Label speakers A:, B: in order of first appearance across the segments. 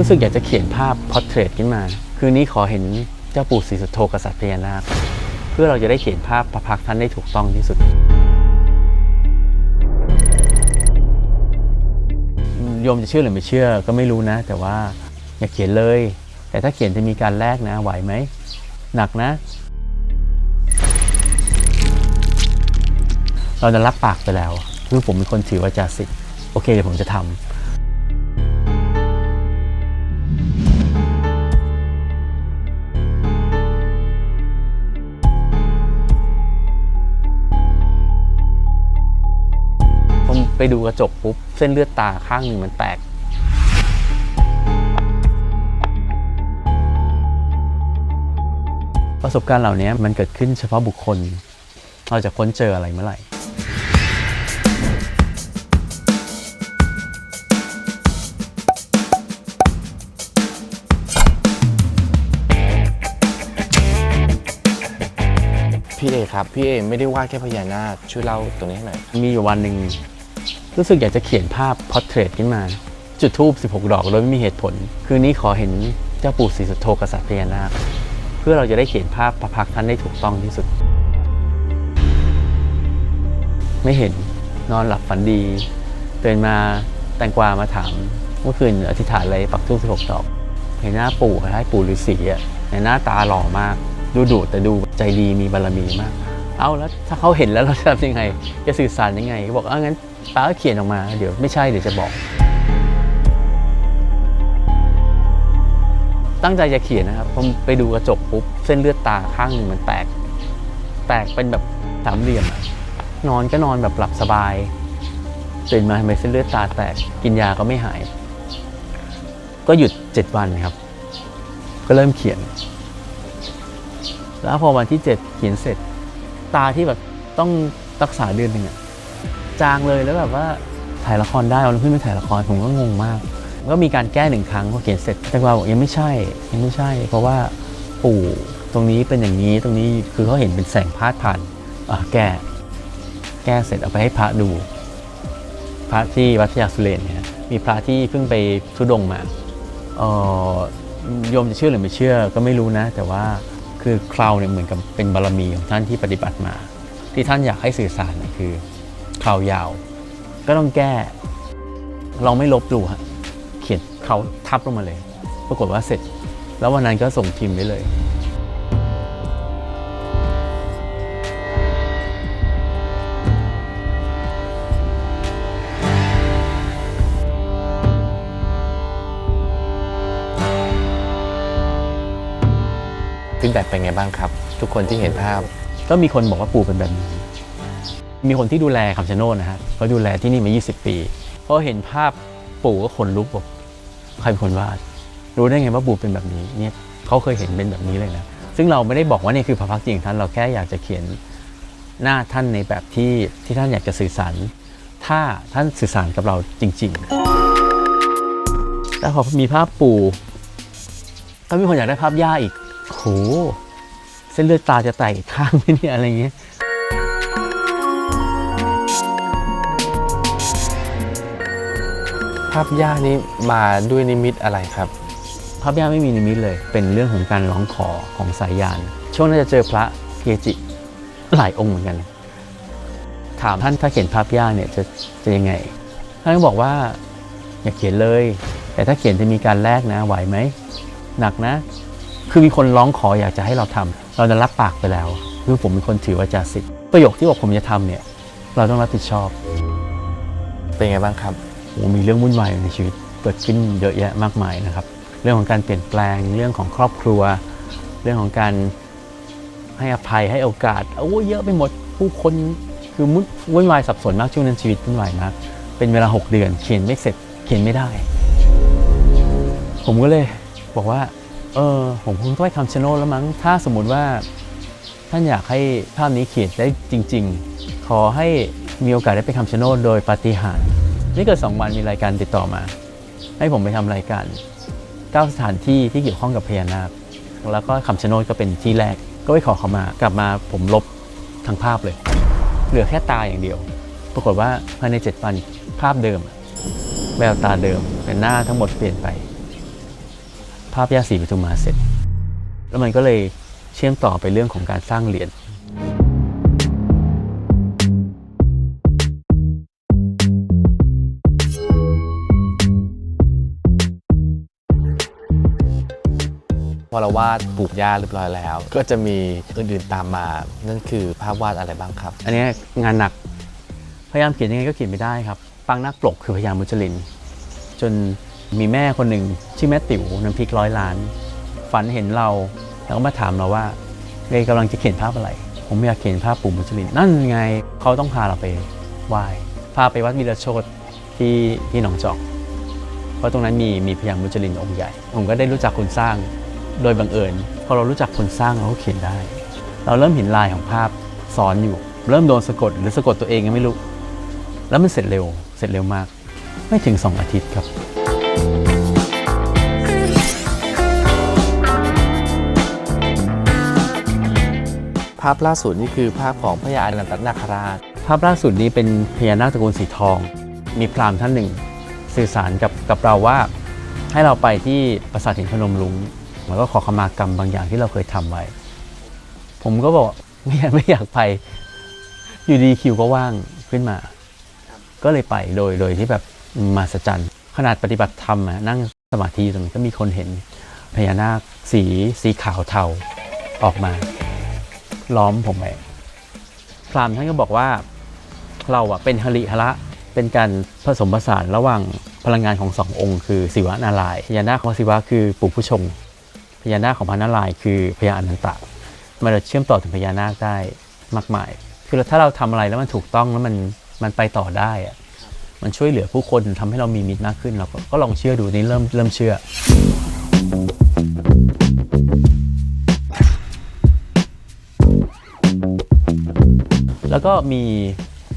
A: รู้สึกอยากจะเขียนภาพพอร์เทรตขึ้นมา คืนนี้ขอเห็นเจ้าปู่ศรีสุโธกษัตริย์พญานาค เพื่อเราจะได้เขียนภาพพระพักท่านได้ถูกต้องที่สุด โยมจะเชื่อหรือไม่เชื่อก็ไม่รู้นะ แต่ว่าอย่าเขียนเลย แต่ถ้าเขียนจะมีการแลกนะไหวไหมหนักนะ เราจะรับปากไปแล้ว คือผมเป็นคนถือว่าจาสิทธิ์โอเคเดี๋ยวผมจะทำ ไปดูกระจกปุ๊บ เส้นเลือดตาข้างหนึ่งมันแตก ประสบการณ์เหล่านี้มันเกิดขึ้นเฉพาะบุคคล เราจะค้นเจออะไรเมื่อไหร่
B: พี่เอครับ พี่เอไม่ได้วาดแค่พญานาคช่วยเล่าตรงนี้ให้หน่อย
A: มีอยู่วันหนึ่ง รู้สึกอยากจะเขียนภาพพอร์เทรตขึ้นมา จุดทูบ16 ดอกโดยไม่มีเหตุผล คืนนี้ขอเห็นเจ้าปู่ศรีสุโธกษัตริย์พญานาคเพื่อเราจะได้เขียนภาพพระพักท่านได้ถูกต้องที่สุด ไม่เห็นนอนหลับฝันดีตื่นมาแตงกวามาถามเมื่อคืนอธิษฐานอะไรปักทูบ16 ดอก เห็นหน้าปู่คล้ายปู่ฤาษีอะในหน้าตาหล่อมาก ดูดุแต่ดูใจดีมีบารมีมาก เอาแล้วถ้าเขาเห็นแล้วเราจะทำยังไง จะสื่อสารยังไง บอกเอางั้น ป้าก็เขียนออกมา เดี๋ยวไม่ใช่เดี๋ยวจะบอก ตั้งใจจะเขียนนะครับผมไปดูกระจกปุ๊บเส้นเลือดตาข้างหนึ่งมันแตก แตกเป็นแบบสามเหลี่ยมนอนก็นอนแบบหลับสบายตื่นมาทำไมเส้นเลือดตาแตกกินยาก็ไม่หาย ก็หยุดเจ็ดวันครับ ก็เริ่มเขียน แล้วพอวันที่เจ็ดเขียนเสร็จ ตาที่แบบต้องรักษาเดือนหนึ่งอะ จางเลยแล้วแบบว่าถ่ายละครได้วันขึ้นไปถ่ายละครผมก็งงมาก ก็มีการแก้หนึ่งครั้งพอเขียนเสร็จแต่ว่าบอกยังไม่ใช่ยังไม่ใช่ เพราะว่าปู่ตรงนี้เป็นอย่างนี้ตรงนี้คือเขาเห็นเป็นแสงพาดผ่านแก้แก้เสร็จเอาไปให้พระดู พระที่วัดพยาสุเรนเนี่ยมีพระที่เพิ่งไปทุดงมาเออโยมจะเชื่อหรือไม่เชื่อก็ไม่รู้นะ แต่ว่าคือคราวเนี่ยเหมือนกับเป็นบารมีของท่านที่ปฏิบัติมา ที่ท่านอยากให้สื่อสารนะคือ คราวยาว ก็ต้องแก้ เราไม่ลบดูฮะเขียนเขาทับลงมาเลย ปรากฏว่าเสร็จ แล้ววันนั้นก็ส่งพิมพ์ไปเลย
B: ฟีดแบ็กเป็นไงบ้างครับ ทุกคนที่เห็นภาพ
A: ก็มีคนบอกว่าปู่เป็นแบบนี้ มีคนที่ดูแลคำชะโนดนะครับเขาดูแลที่นี่มา 20 ปีพอเห็นภาพปู่ก็ขนลุกบอกใครเป็นคนวาดรู้ได้ไงว่าปู่เป็นแบบนี้เนี่ยเขาเคยเห็นเป็นแบบนี้เลยนะซึ่งเราไม่ได้บอกว่านี่คือพระพักตร์จริงท่านเราแค่อยากจะเขียนหน้าท่านในแบบที่ที่ท่านอยากจะสื่อสาร ถ้าท่านสื่อสารกับเราจริงๆแล้วพอมีภาพปู่ก็มีคนอยากได้ภาพย่าอีกโหเส้นเลือดตาจะแตกอีกข้างไหมเนี่ยอะไรเงี้ยา
B: พย่านี้มาด้วยนิมิตอะไรครับ
A: พระพิฆไม่มีนิมิตเลย เป็นเรื่องของการร้องขอของสายยาน ช่วงนั้นจะเจอพระเกจิหลายองค์เหมือนกัน ถามท่านถ้าเขียนภาพย่าเนี่ยจะจะยังไง ท่านก็บอกว่าอย่าเขียนเลย แต่ถ้าเขียนจะมีการแลกนะไหวไหมหนักนะ คือมีคนร้องขออยากจะให้เราทำเราจะรับปากไปแล้วคือผมเป็นคนถือว่าจาสิทธิ์ประโยคที่บอกผมจะทำเนี่ยเราต้องรับผิดชอบ
B: เป็นไงบ้างครับ
A: โอ้ มีเรื่องวุ่นวายในชีวิตเกิดขึ้นเยอะแยะมากมายนะครับ เรื่องของการเปลี่ยนแปลงเรื่องของครอบครัว เรื่องของการให้อภัยให้โอกาสโอ้เยอะไปหมดผู้คนคือมุดวุ่นวายสับสนมากช่วงนั้นชีวิตวุ่นวายมากเป็นเวลา 6 เดือน เขียนไม่เสร็จเขียนไม่ได้ ผมก็เลยบอกว่าเออผมคงต้องไปคำชะโนดแล้วมั้งถ้าสมมติว่าท่านอยากให้ภาพนี้เขียนได้จริง ๆ ขอให้มีโอกาสได้ไปคำชะโนดโดยปาฏิหาริย์ ไม่เกินสองวันมีรายการติดต่อมา ให้ผมไปทำรายการเก้าสถานที่ที่เกี่ยวข้องกับพญานาคแล้วก็คำชะโนดก็เป็นที่แรก ก็ไปขอเขามากลับมาผมลบทั้งภาพเลย เหลือแค่ตาอย่างเดียว ปรากฏว่าภายใน 7 วันภาพเดิม แววตาเดิมแต่หน้าทั้งหมดเปลี่ยนไป ภาพย่าศรีปทุมมาเสร็จ แล้วมันก็เลยเชื่อมต่อไปเรื่องของการสร้างเหรียญ
B: อเราวาดปลูกหญ้าเรียบร้อยแล้ว ก็จะมีอื่นๆตามมา นั่นคือภาพวาดอะไรบ้างครับ
A: อันนี้งานหนักพยายามเขียนยังไงก็เขียนไม่ได้ครับปางนักปลกคือพยายามมุจลิน จนมีแม่คนหนึ่งชื่อแม่ติ๋วน้ำพริกร้อยล้าน ฝันเห็นเราแล้วก็มาถามเราว่าเรยกำลังจะเขียนภาพอะไร ผมอยากเขียนภาพปู่มุจลิน นั่นไงเขาต้องพาเราไปไหว้พาไปวัดวีรโชตที่ที่หนองจอก เพราะตรงนั้นมีมีพญามุจลินองค์ใหญ่ ผมก็ได้รู้จักคนสร้าง โดยบังเอิญพอเรารู้จักคนสร้างเราก็เขียนได้ เราเริ่มเห็นลายของภาพซ้อนอยู่ เริ่มโดนสะกดหรือสะกดตัวเองยังไม่รู้ แล้วมันเสร็จเร็ว เสร็จเร็วมาก ไม่ถึง 2 อาทิตย์ครับ
B: ภาพล่าสุดนี่คือภาพของพระยาอนันตนาคราช
A: ภาพล่าสุดนี้เป็นพญานาคตระกูลสีทอง มีพราหมณ์ท่านหนึ่ง สื่อสารกับกับเราว่า ให้เราไปที่ปราสาทหินพนมรุ้ง แล้วก็ขอขมากรรมบางอย่างที่เราเคยทำไว้ ผมก็บอกไม่อยากไม่อยากไป อยู่ดีคิวก็ว่างขึ้นมา ก็เลยไปโดยโดยที่แบบมาสจันขนาดปฏิบัติธรรมนั่งสมาธิตรงนี้ก็มีคนเห็นพญานาคสีสีขาวเทาออกมา ล้อมผมไปพรามท่านก็บอกว่าเราอะเป็นหริหระเป็นการผสมผสานระหว่างพลังงานของสององค์ คือศิวะนารายพญานาคของศิวะคือปู่ผู้ชง ญานาคของพระนารายณ์คือพญาอนันตะมันจะเชื่อมต่อถึงพญานาคได้มากมาย คือถ้าเราทำอะไรแล้วมันถูกต้องแล้วมันมันไปต่อได้อะมันช่วยเหลือผู้คนทำให้เรามีมิตรมากขึ้นเราก็ก็ลองเชื่อดูนี่เริ่มเริ่มเชื่อ แล้วก็มี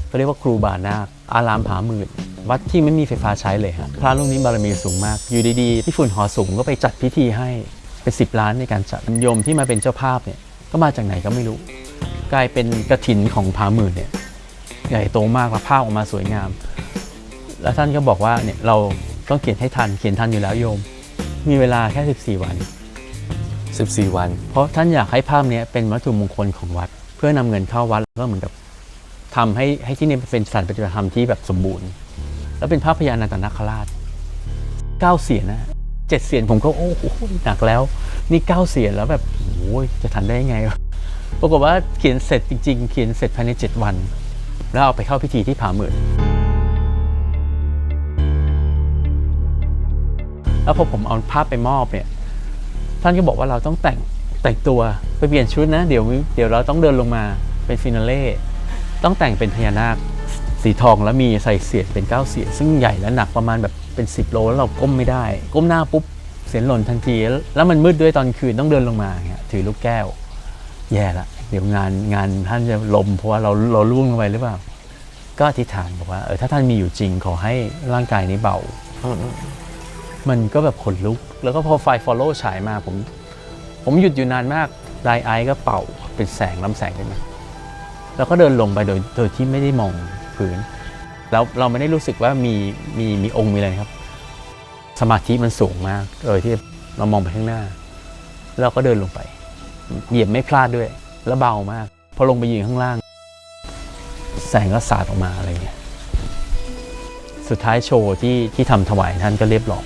A: เขาเรียกว่าครูบานาคอารามผาหมื่นวัดที่ไม่มีไฟฟ้าใช้เลยฮะพระรูปนี้บารมีสูงมาก อยู่ดีๆที่ฝุ่นหอสูงก็ไปจัดพิธีให้ เป็นสิบล้านในการจัดโยมที่มาเป็นเจ้าภาพเนี่ยก็มาจากไหนก็ไม่รู้ กลายเป็นกระถินของผาหมื่นเนี่ยใหญ่โตมากและภาพออกมาสวยงาม แล้วท่านก็บอกว่าเนี่ยเราต้องเขียนให้ทันเขียนทันอยู่แล้วโยม มีเวลาแค่ 14 วัน
B: 14 วัน
A: เพราะท่านอยากให้ภาพเนี้ยเป็นวัตถุมงคลของวัด เพื่อนำเงินเข้าวัดแล้วก็เหมือนกับทำให้ให้ที่นี่เป็นสถานปฏิบัติธรรมที่แบบสมบูรณ์ แล้วเป็นภาพพญานาคนาคราชเก้าเสียนนะ เจ็ดเสียนผมก็โอ้โหหนักแล้ว นี่เก้าเสียนแล้วแบบโอ้ยจะทันได้ยังไง ปรากฏว่าเขียนเสร็จจริง ๆ เขียนเสร็จภายในเจ็ดวัน แล้วเอาไปเข้าพิธีที่ผาหมื่นแล้วพอผมเอาภาพไปมอบเนี่ย ท่านก็บอกว่าเราต้องแต่งแต่งตัวไปเปลี่ยนชุดนะ เดี๋ยวเดี๋ยวเราต้องเดินลงมาเป็นฟินาเล่ต้องแต่งเป็นพญานาคสีทองแล้วมีใส่เสียนเป็นเก้าเสียนซึ่งใหญ่และหนักประมาณแบบ เป็น 10 โลแล้วเราก้มไม่ได้ ก้มหน้าปุ๊บเสียนหล่นทันที แล้วมันมืดด้วยตอนคืนต้องเดินลงมาถือลูกแก้ว แย่ละเดี๋ยวงานงานท่านจะลมเพราะว่าเราเราล่วงลงไปหรือเปล่า ก็อธิษฐานบอกว่าเออถ้าท่านมีอยู่จริงขอให้ร่างกายนี้เบา มันก็แบบขนลุก แล้วก็พอไฟ follow ฉายมาผม ผมหยุดอยู่นานมากไดไอก็เป่าเป็นแสงลำแสงขึ้นมาแล้วก็เดินลงไปโดยโดยที่ไม่ได้มองพื้นแล้วเราไม่ได้รู้สึกว่ามีมีมีองค์มีอะไรครับ สมาธิมันสูงมากโดยที่เรามองไปข้างหน้า แล้วก็เดินลงไป เหยียบไม่พลาดด้วย แล้วเบามาก พอลงไปยืนข้างล่าง แสงก็สาดออกมาอะไรเงี้ย สุดท้ายโชว์ที่ที่ทำถวายท่านก็เรียบร้อย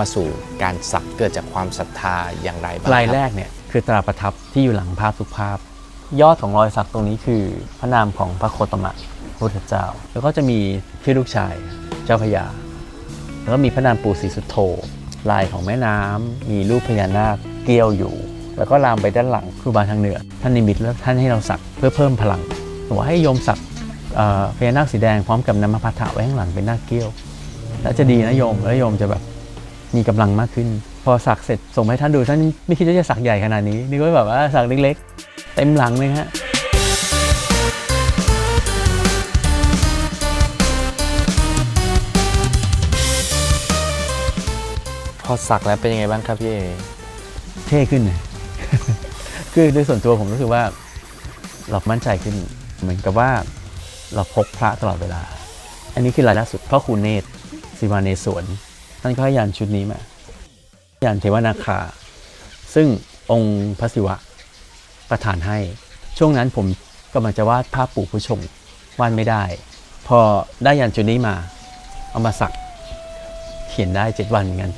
B: มาสู่การสักเกิดจากความศรัทธาอย่างไรบ้าง
A: ลายแรกเนี่ยคือตราประทับที่อยู่หลังภาพทุกภาพ ยอดของรอยสักตรงนี้คือพระนามของพระโคตมะพุทธเจ้า แล้วก็จะมีชื่อลูกชายเจ้าพระยาแล้วก็มีพระนามปู่ศรีสุโธลายของแม่น้ำมีรูปพญานาคเกี้ยวอยู่ แล้วก็ลามไปด้านหลังครูบาทางเหนือ ท่านนิมิตแล้วท่านให้เราสักเพื่อเพิ่มพลังบอกว่าให้โยมสักพญานาคสีแดงพร้อมกับน้ำมพัทธะไว้ข้างหลังเป็นนาคเกี้ยว แล้วจะดีนะโยมแล้วโยมจะแบบ มีกำลังมากขึ้น พอสักเสร็จส่งไปให้ท่านดูท่านไม่คิดว่าจะสักใหญ่ขนาดนี้นึกว่าแบบว่าสักเล็กๆ เต็มหลังเลยฮะ
B: พอสักแล้วเป็นยังไงบ้างครับพี่เอ
A: เท่ขึ้นเลยคือโดยส่วนตัวผมรู้สึกว่าเรามั่นใจขึ้น เหมือนกับว่าเราพกพระตลอดเวลา อันนี้คือรายล่าสุดพ่อครูเนตรศิวาเนศวร ท่านก็ให้ยานชุดนี้มายานเทวนาคา ซึ่งองค์พระศิวะประทานให้ ช่วงนั้นผมกำลังจะวาดภาพปู่ผู้ชงวาดไม่ได้ พอได้ยานชุดนี้มา เอามาสักเขียนได้เจ็ดวันเหมือนกัน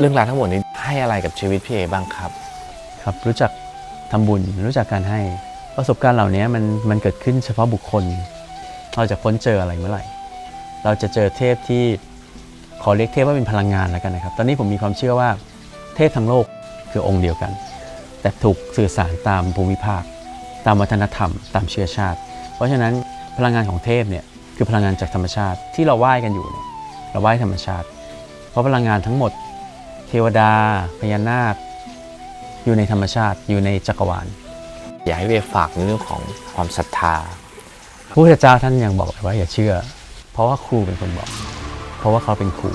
B: เรื่องราวทั้งหมดนี้ให้อะไรกับชีวิตพี่เอบ้างครับ
A: ครับรู้จักทำบุญรู้จักการให้ประสบการณ์เหล่านี้มันมันเกิดขึ้นเฉพาะบุคคล เราจะพ้นเจออะไรเมื่อไหร่ เราจะเจอเทพที่ขอเรียกเทพว่าเป็นพลังงานแล้วกันนะครับ ตอนนี้ผมมีความเชื่อว่าเทพทั้งโลกคือองค์เดียวกัน แต่ถูกสื่อสารตามภูมิภาค ตามวัฒนธรรม ตามเชื้อชาติ เพราะฉะนั้นพลังงานของเทพเนี่ยคือพลังงานจากธรรมชาติที่เราไหว้กันอยู่เนี่ยเราไหว้ธรรมชาติ เพราะพลังงานทั้งหมด เทวดา พญานาค อยู่ในธรรมชาติอยู่ในจักรวาล
B: อยากให้พี่เอฝากในเรื่องของความศรัทธา
A: พระพุทธเจ้าท่านยังบอกเลยว่าอย่าเชื่อ เพราะว่าครูเป็นคนบอก เพราะว่าเขาเป็นครู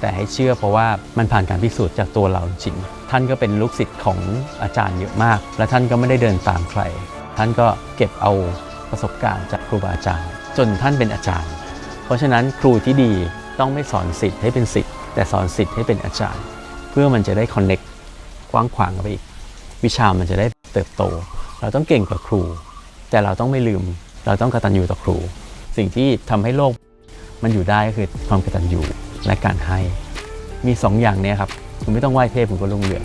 A: แต่ให้เชื่อเพราะว่ามันผ่านการพิสูจน์จากตัวเราจริง ท่านก็เป็นลูกศิษย์ของอาจารย์เยอะมาก และท่านก็ไม่ได้เดินตามใคร ท่านก็เก็บเอาประสบการณ์จากครูบาอาจารย์ จนท่านเป็นอาจารย์ เพราะฉะนั้นครูที่ดีต้องไม่สอนศิษย์ให้เป็นศิษย์แต่สอนศิษย์ให้เป็นอาจารย์เพื่อมันจะได้คอนเน็กกว้างขวางไปอีก วิชามันจะได้เติบโต เราต้องเก่งกว่าครู แต่เราต้องไม่ลืม เราต้องกตันอยู่ต่อครู สิ่งที่ทำให้โลกมันอยู่ได้ก็คือความกตันอยู่และการให้ มีสองอย่างนี้ครับ คุณไม่ต้องไหว้เทพคุณก็รุ่งเรือง